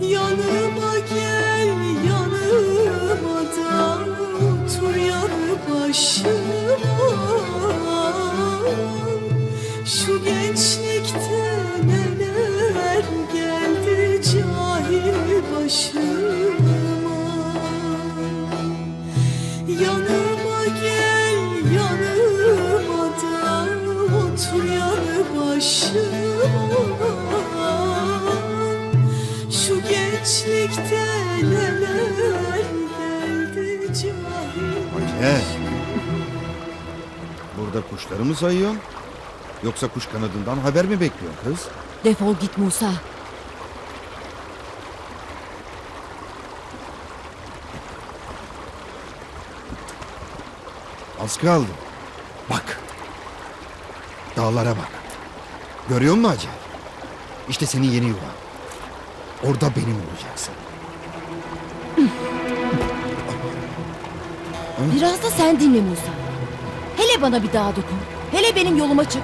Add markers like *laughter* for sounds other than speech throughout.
Yanıma gel yanıma da otur yanı başıma Hacer. Burada kuşları mı sayıyorsun? Yoksa kuş kanadından haber mi bekliyorsun kız? Defol git Musa. Az kaldı. Bak. Dağlara bak. Görüyor musun Hacer? İşte senin yeni yuvan. Orada benim olacaksın. Biraz da sen dinle Musa. Hele bana bir daha dokun. Hele benim yoluma çık.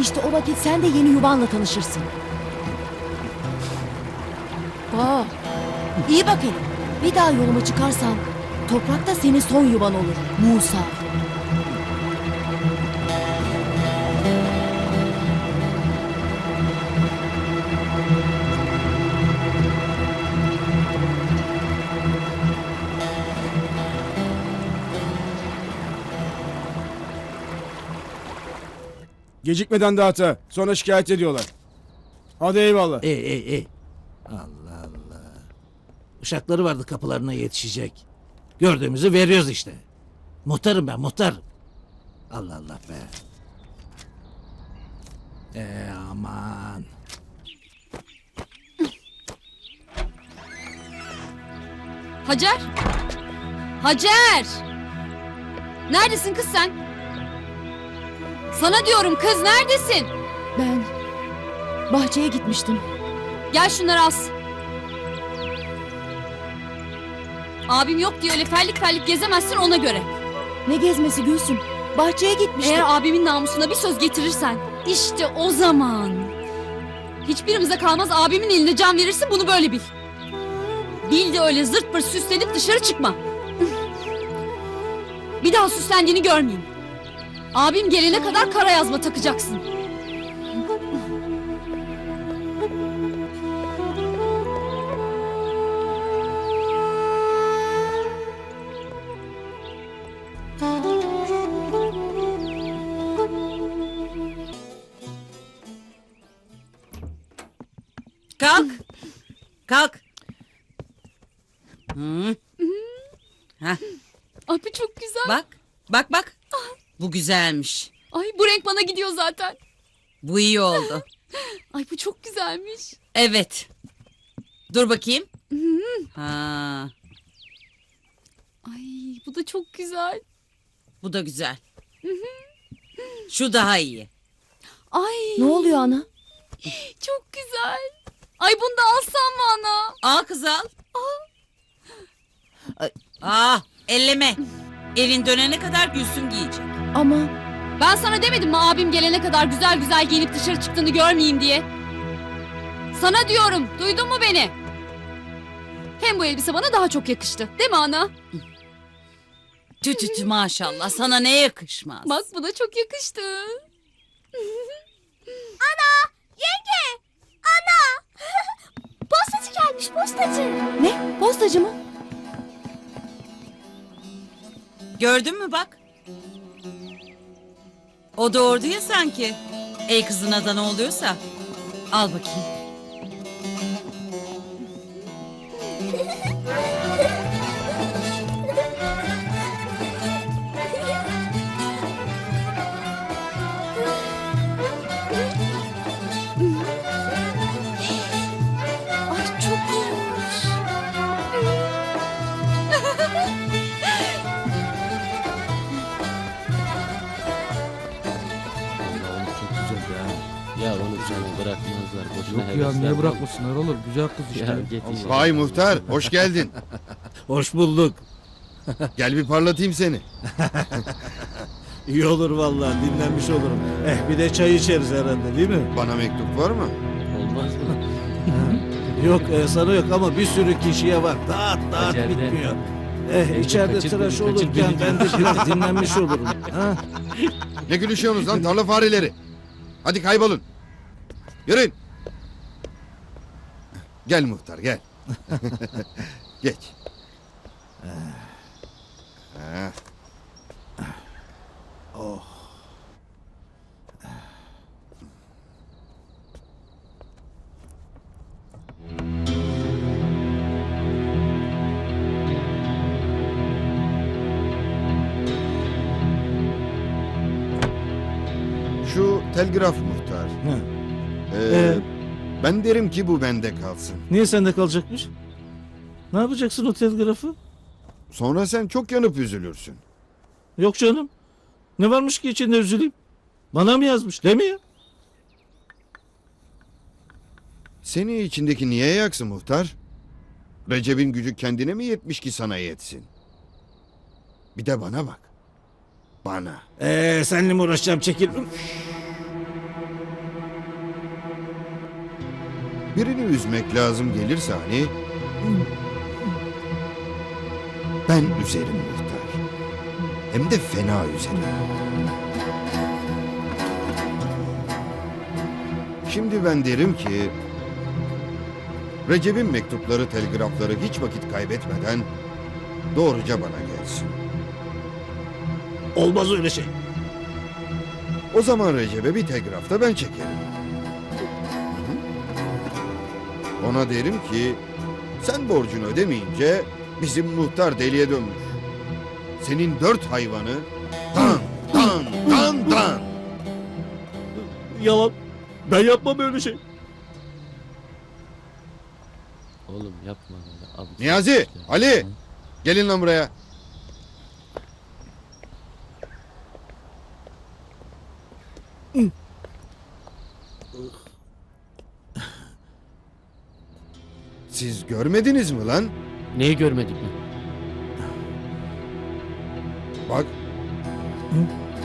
İşte o vakit sen de yeni yuvanla tanışırsın. Aa, iyi bak hele. Bir daha yoluma çıkarsan toprak da senin son yuvan olur Musa. Gecikmeden dağıta. Sonra şikayet ediyorlar. Hadi eyvallah. İyi iyi iyi. Allah Allah. Uşakları vardı kapılarına yetişecek. Gördüğümüzü veriyoruz işte. Muhtarım ben muhtar. Allah Allah be. Ee, aman. Hacer! Hacer! Neredesin kız sen? Sana diyorum kız neredesin? Ben bahçeye gitmiştim. Gel şunları as. Abim yok diye öyle fellik fellik gezemezsin ona göre. Ne gezmesi Gülsüm? Bahçeye gitmiştim. Eğer abimin namusuna bir söz getirirsen işte o zaman. Hiçbirimize kalmaz abimin eline can verirsin bunu böyle bil. Bil de öyle zırt pırt süslenip dışarı çıkma. Bir daha süslendiğini görmeyeyim. Abim gelene kadar kara yazma takacaksın. Kalk. Kalk. Hı. Heh, Ay bu çok güzel. bak. Bak bak. Bu güzelmiş. Ay bu renk bana gidiyor zaten. Bu iyi oldu. *laughs* Ay bu çok güzelmiş. Evet. Dur bakayım. Ha, Ay bu da çok güzel. bu da güzel. Şu daha iyi. Ay Ne oluyor ana? çok güzel. Ay bunu da alsam mı ana? Al kız al. Ah, elleme. Elin dönene kadar Gülsüm giyecek. Ama Ben sana demedim mi abim gelene kadar güzel güzel giyinip dışarı çıktığını görmeyeyim diye? Sana diyorum duydun mu beni? Hem bu elbise bana daha çok yakıştı değil mi ana? Tü tü tü maşallah sana ne yakışmaz. Bak bu da çok yakıştı. *laughs* *laughs* postacı gelmiş postacı. Ne? Postacı mı? Gördün mü bak? O doğurdu ya sanki. Ey kızına da ne oluyorsa. Al bakayım. Yok ya niye bırakmasınlar oğlum? Güzel kız işte. Ya git Allah. işine. Vay muhtar, hoş geldin. *laughs* Hoş bulduk. *laughs* Gel bir parlatayım seni. *laughs* İyi olur vallahi dinlenmiş olurum. Eh bir de çay içeriz herhalde değil mi? Bana mektup var mı? Olmaz mı? Yok e, sana yok ama bir sürü kişiye var. Dağıt dağıt Hacer de. bitmiyor. Eh içeride kaçır tıraş beni, kaçır olurken beni. ben de biraz dinlenmiş olurum. Ha? Ne gülüşüyorsunuz lan tarla fareleri? Hadi kaybolun. Yürüyün. Gel muhtar gel. *laughs* Geç. Ha. Şu telgraf muhtar. Ee, Ee? Ben derim ki bu bende kalsın. Niye sende kalacakmış? Ne yapacaksın o telgrafı? Sonra sen çok yanıp üzülürsün. Yok canım. Ne varmış ki içinde üzüleyim? Bana mı yazmış? Değil mi ya? Seni içindeki niye yaksın muhtar? Recep'in gücü kendine mi yetmiş ki sana yetsin? Bir de bana bak. Bana. Eee seninle mi uğraşacağım çekil. Birini üzmek lazım gelirse hani... Ben üzerim muhtar. Hem de fena üzerim. Şimdi ben derim ki... Recep'in mektupları, telgrafları hiç vakit kaybetmeden doğruca bana gelsin. Olmaz öyle şey. O zaman Recep'e bir telgrafta ben çekerim. Ona derim ki sen borcunu ödemeyince bizim muhtar deliye dönmüş. Senin dört hayvanı dan dan dan dan. Yalan. Ben yapmam öyle şey. Oğlum yapma. Abi, Niyazi, Ali gelin lan buraya. Siz görmediniz mi lan? Neyi görmedik mi? Bak.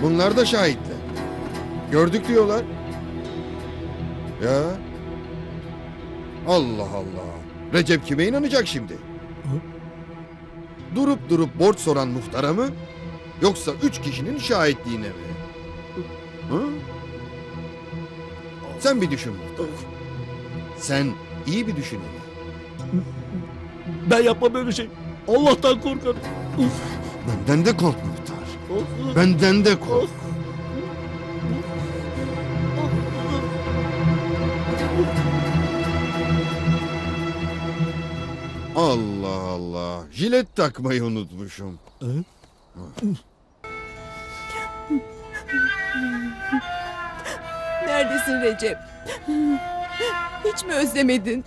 Bunlar da şahitler. Gördük diyorlar. Ya. Allah Allah. Recep kime inanacak şimdi? Durup durup borç soran muhtara mı? Yoksa üç kişinin şahitliğine mi? Hı? Sen bir düşün muhtar. Sen iyi bir düşün hele. Ben yapmam öyle şey. Allah'tan korkarım. Benden de kork muhtar. Benden de kork. Allah Allah. Jilet takmayı unutmuşum. Neredesin Recep? Hiç mi özlemedin?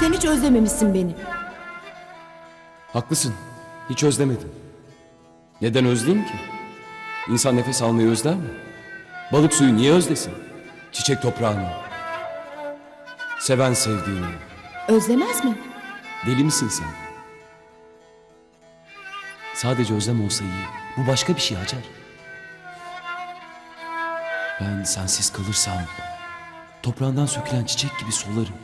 Sen hiç özlememişsin beni. Haklısın. Hiç özlemedim. Neden özleyeyim ki? İnsan nefes almayı özler mi? Balık suyu niye özlesin? Çiçek toprağını. Seven sevdiğini. Özlemez mi? Deli misin sen? Sadece özlem olsa iyi. Bu başka bir şey Hacer. Ben sensiz kalırsam toprağından sökülen çiçek gibi solarım.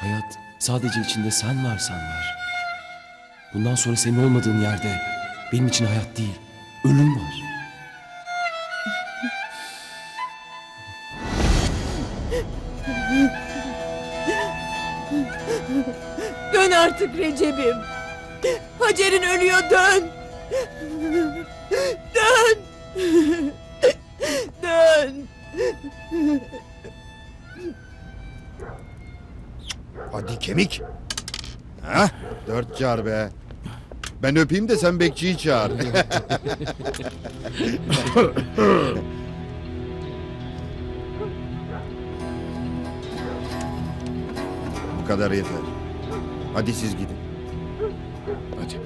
Hayat sadece içinde sen varsan var. Bundan sonra senin olmadığın yerde benim için hayat değil, ölüm var. Dön artık Recep'im. Hacer'in ölüyor dön. Kemik. Ha? Dört çağır be. Ben öpeyim de sen bekçiyi çağır. *laughs* Bu kadar yeter. Hadi siz gidin. Hadi.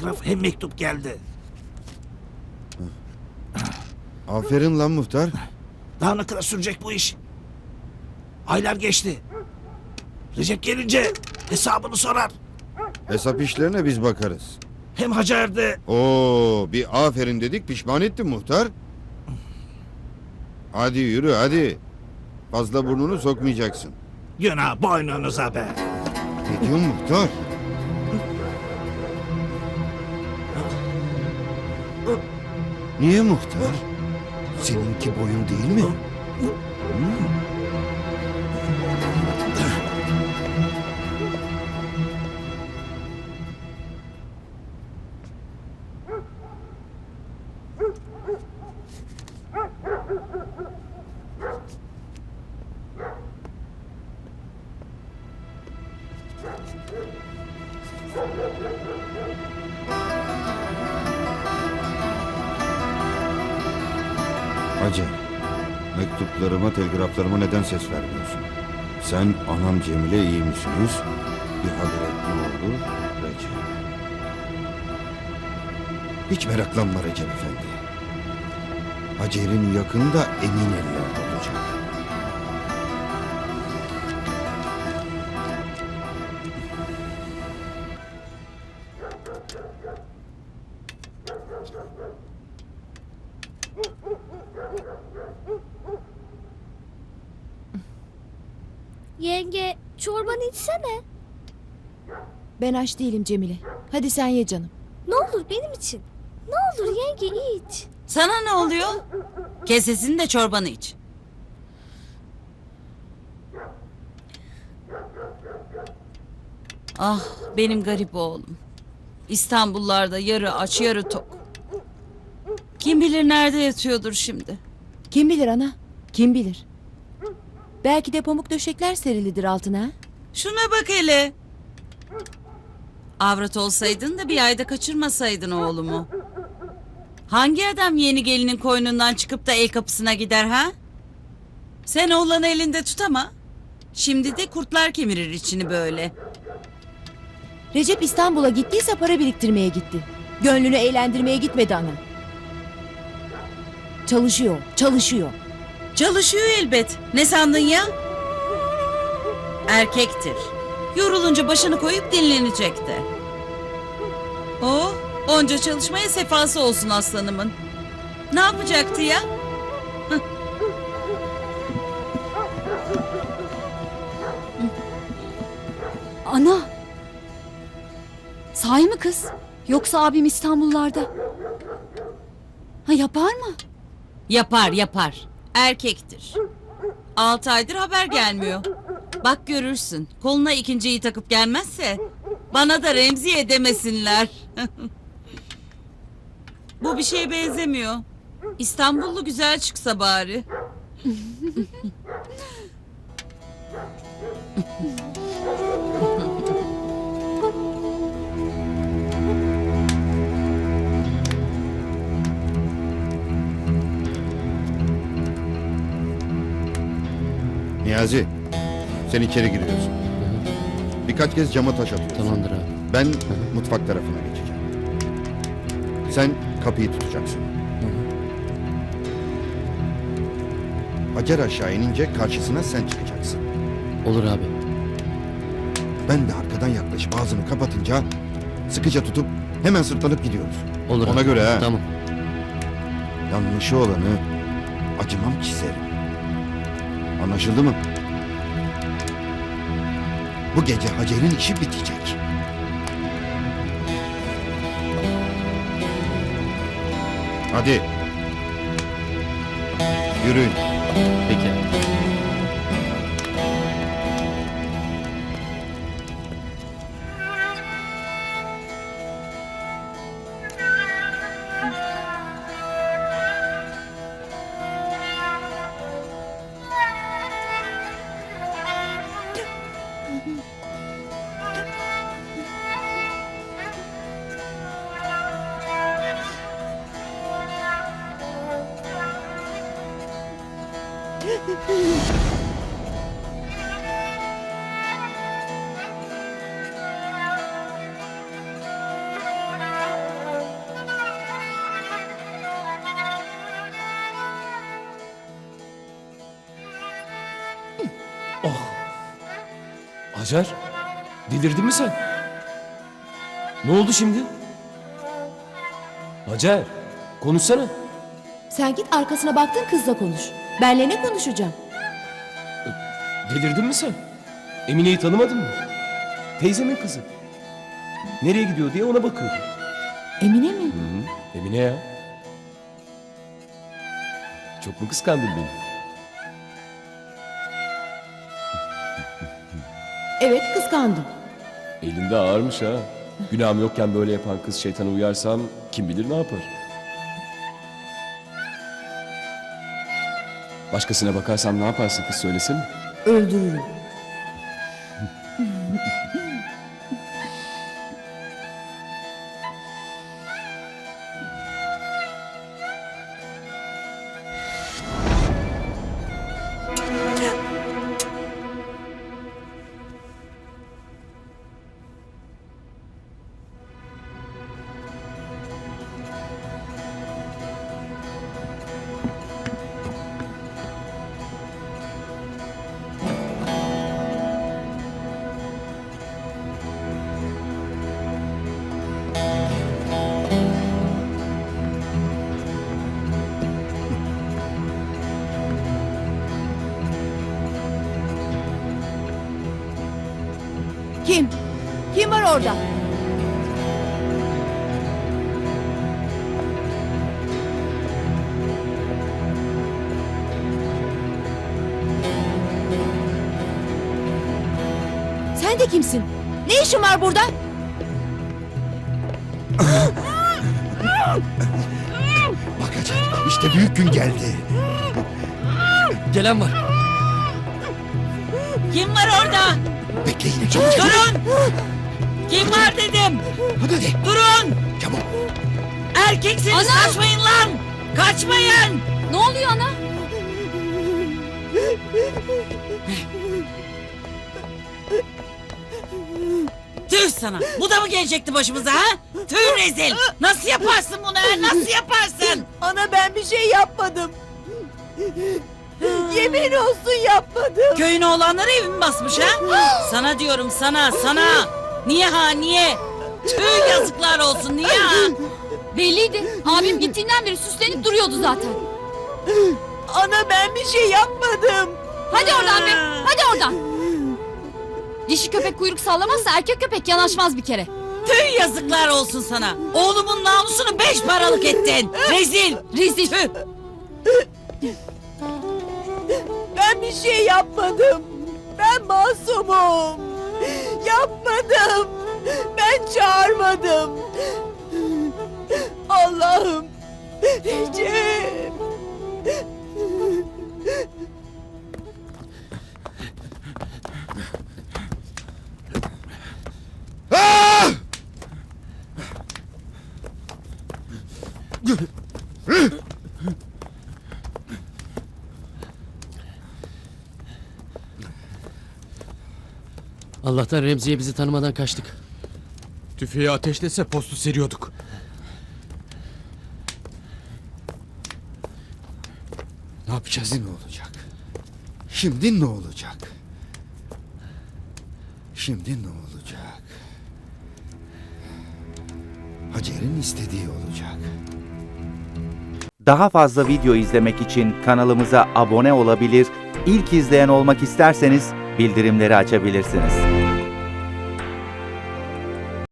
Telgraf hem mektup geldi. Aferin lan muhtar. Daha ne kadar sürecek bu iş? Aylar geçti. Recep gelince hesabını sorar. Hesap işlerine biz bakarız. Hem Hacer'de Oo, bir aferin dedik pişman ettin muhtar. Hadi yürü hadi. Fazla burnunu sokmayacaksın. günah boynunuza be. Ne diyorsun muhtar? Niye muhtar? Seninki boyun değil mi? Hacı, mektuplarıma, telgraflarıma neden ses vermiyorsun? Sen, anam Cemile iyi misiniz? Bir haber et ne olur Recep. Hiç meraklanma Recep Efendi. Hacer'in yakında emin ellerde olacak. Yenge çorbanı içsene. Ben aç değilim Cemile. Hadi sen ye canım. Ne olur benim için. Ne olur yenge iç. Sana ne oluyor? Kesesini de çorbanı iç. Ah benim garip oğlum. İstanbullarda yarı aç yarı tok. Kim bilir nerede yatıyordur şimdi. Kim bilir ana? Kim bilir? Belki de pamuk döşekler serilidir altına. Şuna bak hele. Avrat olsaydın da bir ayda kaçırmasaydın oğlumu. Hangi adam yeni gelinin koynundan çıkıp da el kapısına gider ha? Sen oğlanı elinde tut ama. Şimdi de kurtlar kemirir içini böyle. Recep İstanbul'a gittiyse para biriktirmeye gitti. Gönlünü eğlendirmeye gitmedi ana. Çalışıyor, çalışıyor. Çalışıyor elbet. Ne sandın ya? Erkektir. Yorulunca başını koyup dinlenecek de. O onca çalışmaya sefası olsun aslanımın. Ne yapacaktı ya? Ana. Sahi mi kız? Yoksa abim İstanbullarda. Ha yapar mı? Yapar yapar. Erkektir. Altı aydır haber gelmiyor. Bak görürsün. Koluna ikinciyi takıp gelmezse bana da Remziye demesinler. *laughs* Bu bir şeye benzemiyor. İstanbullu güzel çıksa bari. *laughs* Niyazi, sen içeri giriyorsun. Birkaç kez cama taş atıyorsun. Tamamdır abi. Ben mutfak tarafına geçeceğim. Sen kapıyı tutacaksın. Hacer aşağı inince karşısına sen çıkacaksın. Olur abi. Ben de arkadan yaklaşıp ağzını kapatınca sıkıca tutup hemen sırtlanıp gidiyoruz. Olur Ona abi. göre ha. Tamam. Yanlışı olanı acımam çizerim. Anlaşıldı mı? Bu gece Hacer'in işi bitecek. Hadi. Yürüyün. Hacer, delirdin mi sen? Ne oldu şimdi? Hacer, konuşsana. Sen git arkasına baktın kızla konuş. Benle ne konuşacağım? Delirdin mi sen? Emine'yi tanımadın mı? Teyzemin kızı. Nereye gidiyor diye ona bakıyordu. Emine mi? Hı hı, Emine ya. Çok mu kıskandın beni? Evet kıskandım. Elinde ağırmış ha. Günahım yokken böyle yapan kız şeytana uyarsam kim bilir ne yapar. Başkasına bakarsam ne yaparsın kız söylesene. Öldürürüm. Orada? Sen de kimsin? Ne işin var burada? Bakacak. İşte büyük gün geldi. Gelen var. Kim var orada? Bekleyin çabuk. Durun! Kim var dedim. Hadi hadi. Durun! Çabuk. Erkeksiniz Ana! kaçmayın lan! Kaçmayın! Ne oluyor ana? Tüh sana! Bu da mı gelecekti başımıza ha? Tüh rezil! Nasıl yaparsın bunu ha? Nasıl yaparsın? Ana ben bir şey yapmadım. Yemin olsun yapmadım. Köyün oğlanları evimi basmış ha? *gasps* Sana diyorum sana, sana! Niye ha, niye? Tüh yazıklar olsun, niye ha? Belliydi. Abim gittiğinden beri süslenip duruyordu zaten. Ana ben bir şey yapmadım. Hadi oradan be. Hadi oradan. Dişi köpek kuyruk sallamazsa erkek köpek yanaşmaz bir kere. Tüh yazıklar olsun sana! Oğlumun namusunu beş paralık ettin! Rezil! Rezil. Tüh! Ben bir şey yapmadım. Ben masumum. Yapmadım. Ben çağırmadım. Allah'ım. Recep. Ah! Allah'tan Remziye bizi tanımadan kaçtık. Tüfeği ateşlese postu seriyorduk. Ne yapacağız? Şimdi ne olacak? Şimdi ne olacak? Şimdi ne olacak? Hacer'in istediği olacak. Daha fazla video izlemek için kanalımıza abone olabilir, ilk izleyen olmak isterseniz bildirimleri açabilirsiniz.